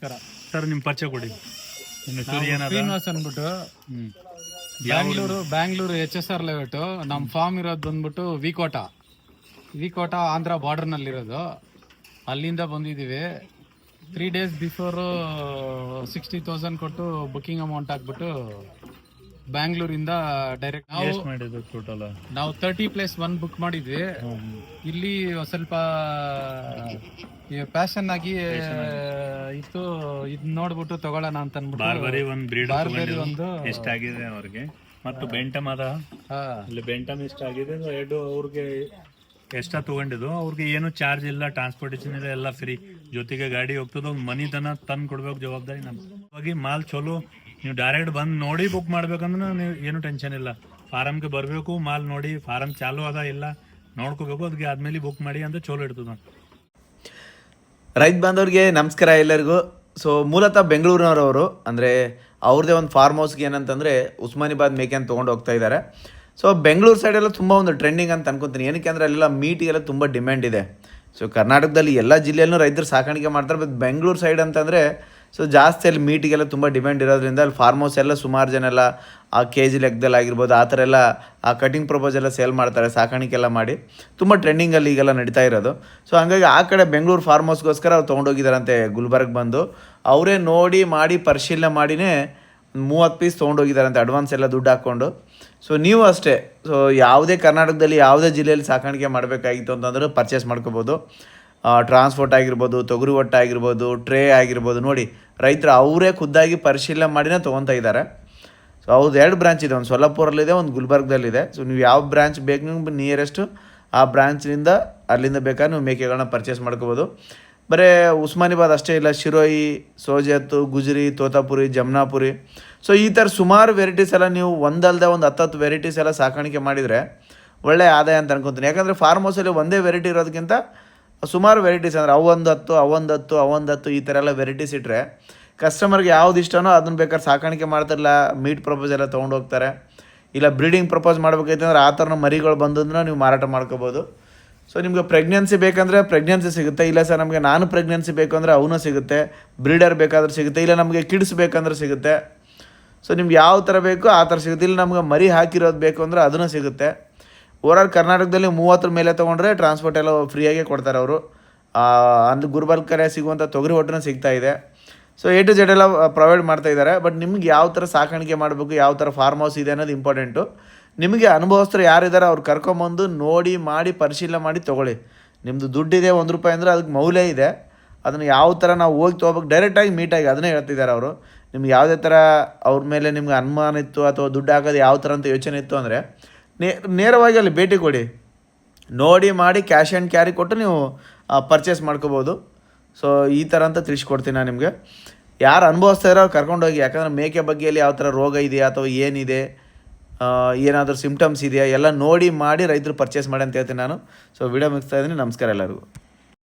ನಮಸ್ಕಾರ. ಸರ್ ನಿಮ್ಮ ಪರಿಚಯ ಕೊಡಿ. ನಿಮ್ಮ ಹೆಸರು ಏನದ? ಶ್ರೀನಿವಾಸ್ ಅಂದ್ಬಿಟ್ಟು Bangalore Bangalore H S R layout ನಮ್ಮ ಫಾರ್ಮ್ ಇರೋದು ಬಂದ್ಬಿಟ್ಟು ವಿಕೋಟ. ವಿಕೋಟ ಆಂಧ್ರ ಬಾರ್ಡರ್ನಲ್ಲಿರೋದು ಅಲ್ಲಿಂದ ಬಂದಿದ್ದೀವಿ. Three days before sixty thousand ಕೊಟ್ಟು ಬುಕ್ಕಿಂಗ್ ಅಮೌಂಟ್ ಹಾಕ್ಬಿಟ್ಟು ಬ್ಯಾಂಗ್ಳೂರಿಂದ ಡೈರೆಕ್ಟ್ ನಾವು ಎಷ್ಟು ಮಾಡಿದ್ದು ಟೋಟಲ್ ನಾವು ತರ್ಟಿ ಪ್ಲೇಸ್ ಒನ್ ಬುಕ್ ಮಾಡಿದ್ವಿ. ಇಲ್ಲಿ ಸ್ವಲ್ಪ ಪ್ಯಾಷನ್ ಆಗಿ ಇತ್ತು. ಇದ್ ನೋಡ್ಬಿಟ್ಟು ತಗೊಳ್ಳೋಣ ಅಂತ ಅನ್ಬಿಟ್ಟು ಬಾರ್ಬರಿ ಒಂದು ಬ್ರೀಡ್ ಬಾರ್ಬರಿ ಒಂದು ಎಷ್ಟಾಗಿದೆ ಅವ್ರಿಗೆ. ಮತ್ತು ಬೆಂಟಮ್ ಅದ. ಇಲ್ಲಿ ಬೆಂಟಮ್ ಎಷ್ಟಾಗಿದೆ ಎರಡು ಅವ್ರಿಗೆ ಎಷ್ಟ ತಗೊಂಡಿದ್ದು. ಅವ್ರಿಗೆ ಏನು ಚಾರ್ಜ್ ಇಲ್ಲ ಟ್ರಾನ್ಸ್ಪೋರ್ಟೇಷನ್ ಇಲ್ಲ ಎಲ್ಲ ಫ್ರೀ ಜೊತೆಗೆ ಗಾಡಿ ಹೋಗ್ತದ. ಒಂದು ಮನಿ ತನ ತಂದು ಕೊಡ್ಬೇಕು ಜವಾಬ್ದಾರಿ ನಮ್ಗೆ ಹೋಗಿ ಮಾಲ್ ಚಲೋ. ನೀವು ಡೈರೆಕ್ಟ್ ಬಂದು ನೋಡಿ ಬುಕ್ ಮಾಡ್ಬೇಕಂದ್ರೆ ನೀವು ಏನು ಟೆನ್ಷನ್ ಇಲ್ಲ. ಫಾರಮ್ಗೆ ಬರಬೇಕು, ಮಾಲ್ ನೋಡಿ ಫಾರಮ್ ಚಾಲು ಅದ, ಇಲ್ಲ, ನೋಡ್ಕೋಬೇಕು ಅದಕ್ಕೆ ಆದ್ಮೇಲೆ ಬುಕ್ ಮಾಡಿ ಅಂತ ಚಲೋ ಇರ್ತದ ರೈತ ಬಾಂಧವ್ರಿಗೆ ನಮಸ್ಕಾರ ಎಲ್ಲರಿಗೂ. ಸೊ ಮೂಲತಃ ಬೆಂಗಳೂರಿನವರವರು, ಅಂದರೆ ಅವ್ರದ್ದೇ ಒಂದು ಫಾರ್ಮ್ ಹೌಸ್ಗೆ ಏನಂತಂದರೆ ಉಸ್ಮಾನಿಬಾದ್ ಮೇಕೆ ಅಂತ ತೊಗೊಂಡು ಹೋಗ್ತಾ ಇದ್ದಾರೆ ಸೊ ಬೆಂಗಳೂರು ಸೈಡೆಲ್ಲ ತುಂಬ ಒಂದು ಟ್ರೆಂಡಿಂಗ್ ಅಂತ ಅನ್ಕೊತೀನಿ. ಏನಕ್ಕೆ ಅಂದರೆ ಅಲ್ಲೆಲ್ಲ ಮೀಟಿಗೆಲ್ಲ ತುಂಬ ಡಿಮ್ಯಾಂಡ್ ಇದೆ. ಸೊ ಕರ್ನಾಟಕದಲ್ಲಿ ಎಲ್ಲ ಜಿಲ್ಲೆಯಲ್ಲೂ ರೈತರು ಸಾಕಾಣಿಕೆ ಮಾಡ್ತಾರೆ ಬಟ್ ಬೆಂಗಳೂರು ಸೈಡ್ ಅಂತಂದರೆ ಸೊ ಜಾಸ್ತಿ ಅಲ್ಲಿ ಮೀಟಿಗೆಲ್ಲ ತುಂಬ ಡಿಮ್ಯಾಂಡ್ ಇರೋದ್ರಿಂದ ಅಲ್ಲಿ ಫಾರ್ಮ್ ಹೌಸ್ ಎಲ್ಲ ಸುಮಾರು ಜನ ಎಲ್ಲ ಆ ಕೆ ಜಿ ಲೆಕ್ಕದಲ್ಲಿ ಆಗಿರ್ಬೋದು, ಆ ಥರ ಎಲ್ಲ ಆ ಕಟಿಂಗ್ ಪ್ರಪೋಸ್ ಎಲ್ಲ ಸೇಲ್ ಮಾಡ್ತಾರೆ ಸಾಕಾಣಿಕೆ ಎಲ್ಲ ಮಾಡಿ. ತುಂಬ ಟ್ರೆಂಡಿಂಗಲ್ಲಿ ಈಗೆಲ್ಲ ನಡೀತಾ ಇರೋದು. ಸೊ ಹಂಗಾಗಿ ಆ ಕಡೆ ಬೆಂಗಳೂರು ಫಾರ್ಮ್ ಹೌಸ್ಗೋಸ್ಕರ ಅವ್ರು ತೊಗೊಂಡೋಗಿದ್ದಾರಂತೆ ಗುಲ್ಬರ್ಗ್ ಬಂದು. ಅವರೇ ನೋಡಿ, ಮಾಡಿ, ಪರಿಶೀಲನೆ ಮಾಡಿನೇ ಮೂವತ್ತು ಪೀಸ್ ತೊಗೊಂಡೋಗಿದ್ದಾರಂತೆ ಅಡ್ವಾನ್ಸ್ ಎಲ್ಲ ದುಡ್ಡು ಹಾಕ್ಕೊಂಡು. ಸೊ ನೀವು ಅಷ್ಟೇ. ಸೊ ಯಾವುದೇ ಕರ್ನಾಟಕದಲ್ಲಿ ಯಾವುದೇ ಜಿಲ್ಲೆಯಲ್ಲಿ ಸಾಕಾಣಿಕೆ ಮಾಡಬೇಕಾಗಿತ್ತು ಅಂತಂದ್ರೆ ಪರ್ಚೇಸ್ ಮಾಡ್ಕೋಬೋದು. ಟ್ರಾನ್ಸ್ಪೋರ್ಟ್ ಆಗಿರ್ಬೋದು, ತೊಗರಿ ಒಟ್ಟು ಆಗಿರ್ಬೋದು ಟ್ರೇ ಆಗಿರ್ಬೋದು, ನೋಡಿ, ರೈತರು ಅವರೇ ಖುದ್ದಾಗಿ ಪರಿಶೀಲನೆ ಮಾಡಿನೇ ತೊಗೊತಾ ಇದ್ದಾರೆ. ಸೊ ಅವ್ರದ್ದು ಎರಡು ಬ್ರಾಂಚ್ ಇದೆ, ಒಂದು ಸೊಲ್ಲಾಪುರಲ್ಲಿದೆ ಒಂದು ಗುಲ್ಬರ್ಗದಲ್ಲಿದೆ ಸೊ ನೀವು ಯಾವ ಬ್ರಾಂಚ್ ಬೇಕು ನಿಯರೆಸ್ಟು ಆ ಬ್ರಾಂಚ್ನಿಂದ ಅಲ್ಲಿಂದ ಬೇಕಾದ್ರೆ ನೀವು ಮೇಕೆಗಳನ್ನ ಪರ್ಚೇಸ್ ಮಾಡ್ಕೋಬೋದು. ಬರೀ ಉಸ್ಮಾನಿಬಾದ್ ಅಷ್ಟೇ ಇಲ್ಲ, ಶಿರೋಯಿ ಸೋಜತ್ತು ಗುಜರಿ, ತೋತಾಪುರಿ, ಜಮ್ನಾಪುರಿ. ಸೊ ಈ ಥರ ಸುಮಾರು ವೆರೈಟೀಸ್ ಎಲ್ಲ ನೀವು ಒಂದಲ್ಲದೆ ಒಂದು ಹತ್ತತ್ತು ವೆರೈಟೀಸ್ ಎಲ್ಲ ಸಾಕಾಣಿಕೆ ಮಾಡಿದರೆ ಒಳ್ಳೆ ಆದಾಯ ಅಂತ ಅನ್ಕೊತೀನಿ. ಯಾಕಂದರೆ ಫಾರ್ಮ್ ಹೌಸಲ್ಲಿ ಒಂದೇ ವೆರೈಟಿ ಇರೋದಕ್ಕಿಂತ ಸುಮಾರು ವೆರೈಟೀಸ್ ಅಂದರೆ ಅವೊಂದು ಹತ್ತು ಅವೊಂದು ಹತ್ತು ಅವೊಂದು ಹತ್ತು ಈ ಥರ ಎಲ್ಲ ವೆರೈಟೀಸ್ ಇಟ್ಟರೆ ಕಸ್ಟಮರ್ಗೆ ಯಾವ್ದು ಇಷ್ಟನೋ ಅದನ್ನ ಬೇಕಾದ್ರೆ ಸಾಕಾಣಿಕೆ ಮಾಡ್ತಿರಲ್ಲ ಮೀಟ್ ಪ್ರಪೋಸ್ ಎಲ್ಲ ತೊಗೊಂಡೋಗ್ತಾರೆ ಇಲ್ಲ ಬ್ರೀಡಿಂಗ್ ಪ್ರಪೋಸ್ ಮಾಡ್ಬೇಕೈತೆ ಆ ಥರನ ಮರಿಗಳು ಬಂದನ್ನ ನೀವು ಮಾರಾಟ ಮಾಡ್ಕೋಬೋದು. ಸೊ ನಿಮಗೆ ಪ್ರೆಗ್ನೆನ್ಸಿ ಬೇಕಂದರೆ ಪ್ರೆಗ್ನೆನ್ಸಿ ಸಿಗುತ್ತೆ. ಇಲ್ಲ ಸರ್, ನಮಗೆ ನಾನು ಪ್ರೆಗ್ನೆನ್ಸಿ ಬೇಕು ಅಂದರೆ ಅವನು ಸಿಗುತ್ತೆ. ಬ್ರೀಡರ್ ಬೇಕಾದ್ರೆ ಸಿಗುತ್ತೆ. ಇಲ್ಲ ನಮಗೆ ಕಿಡ್ಸ್ ಬೇಕಂದ್ರೆ ಸಿಗುತ್ತೆ. ಸೊ ನಿಮ್ಗೆ ಯಾವ ಥರ ಬೇಕೋ ಆ ಥರ ಸಿಗುತ್ತೆ. ಇಲ್ಲ ನಮ್ಗೆ ಮರಿ ಹಾಕಿರೋದು ಬೇಕು ಅಂದರೆ ಅದನ್ನು ಸಿಗುತ್ತೆ. ಓವರಾಲ್ ಕರ್ನಾಟಕದಲ್ಲಿ ಮೂವತ್ತರ ಮೇಲೆ ತೊಗೊಂಡ್ರೆ ಟ್ರಾನ್ಸ್ಪೋರ್ಟ್ ಎಲ್ಲ ಫ್ರೀಯಾಗೇ ಕೊಡ್ತಾರೆ ಅವರು. ಅಂದ್ರೆ ಗುರುಬಲ್ ಕರೆ ಸಿಗುವಂಥ ತೊಗರಿ ಒಟ್ಟನ್ನು ಸಿಗ್ತಾ ಇದೆ. ಸೊ ಎ ಟು ಜೆಡ್ ಎಲ್ಲ ಪ್ರೊವೈಡ್ ಮಾಡ್ತಾ ಇದ್ದಾರೆ. ಬಟ್ ನಿಮ್ಗೆ ಯಾವ ಥರ ಸಾಕಾಣಿಕೆ ಮಾಡಬೇಕು, ಯಾವ ಥರ ಫಾರ್ಮ್ ಹೌಸ್ ಇದೆ ಅನ್ನೋದು ಇಂಪಾರ್ಟೆಂಟು ನಿಮಗೆ ಅನುಭವಸ್ಥರು ಯಾರಿದ್ದಾರೆ ಅವ್ರು ಕರ್ಕೊಂಬಂದು ನೋಡಿ, ಮಾಡಿ, ಪರಿಶೀಲನೆ ಮಾಡಿ ತೊಗೊಳ್ಳಿ. ನಿಮ್ಮದು ದುಡ್ಡಿದೆ ಒಂದು ರೂಪಾಯಿ ಅಂದರೆ ಅದಕ್ಕೆ ಮೌಲ್ಯ ಇದೆ. ಅದನ್ನು ಯಾವ ಥರ ನಾವು ಹೋಗಿ ತೊಗೋಬೇಕು ಡೈರೆಕ್ಟಾಗಿ ಮೀಟಾಗಿ ಅದನ್ನೇ ಹೇಳ್ತಿದ್ದಾರೆ ಅವರು. ನಿಮ್ಗೆ ಯಾವುದೇ ಥರ ಅವ್ರ ಮೇಲೆ ನಿಮ್ಗೆ ಅನುಮಾನ ಇತ್ತು ಅಥವಾ ದುಡ್ಡು ಹಾಕೋದು ಯಾವ ಥರ ಅಂತ ಯೋಚನೆ ಇತ್ತು ಅಂದರೆ ನೇರವಾಗಿ ಅಲ್ಲಿ ಭೇಟಿ ಕೊಡಿ. ನೋಡಿ ಮಾಡಿ ಕ್ಯಾಶ್ ಆ್ಯಂಡ್ ಕ್ಯಾರಿ ಕೊಟ್ಟು ನೀವು ಪರ್ಚೇಸ್ ಮಾಡ್ಕೋಬೋದು. ಸೊ, ಈ ಥರ ಅಂತ ತಿಳಿಸ್ಕೊಡ್ತೀನಿ ನಾನು ನಿಮಗೆ. ಯಾರು ಅನುಭವಿಸ್ತಾ ಇರೋ ಕರ್ಕೊಂಡೋಗಿ, ಯಾಕಂದರೆ ಮೇಕೆ ಬಗ್ಗೆಯಲ್ಲಿ ಯಾವ ಥರ ರೋಗ ಇದೆಯಾ ಅಥವಾ ಏನಿದೆ ಏನಾದರೂ ಸಿಂಪ್ಟಮ್ಸ್ ಇದೆಯಾ, ಎಲ್ಲ ನೋಡಿ ಮಾಡಿ ರೈತರು ಪರ್ಚೇಸ್ ಮಾಡಿ ಅಂತ ಹೇಳ್ತೀನಿ ನಾನು. ಸೊ ವಿಡಿಯೋ ಮುಗಿಸ್ತಾ ಇದ್ದೀನಿ. ನಮಸ್ಕಾರ ಎಲ್ಲರಿಗೂ.